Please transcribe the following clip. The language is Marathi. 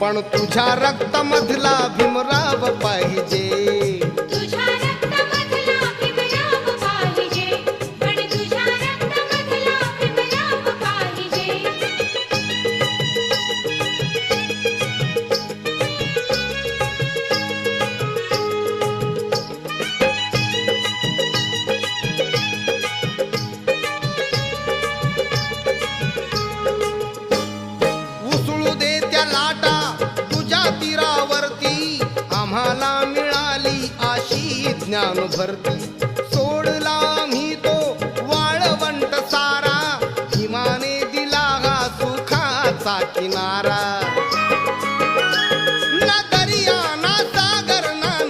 पण तुझ्या रक्तामधला भीमरा ज्ञान भरती. सोडला मी तो वाळवंट सारा. हिमाने दिला हा सुखाचा किनारा.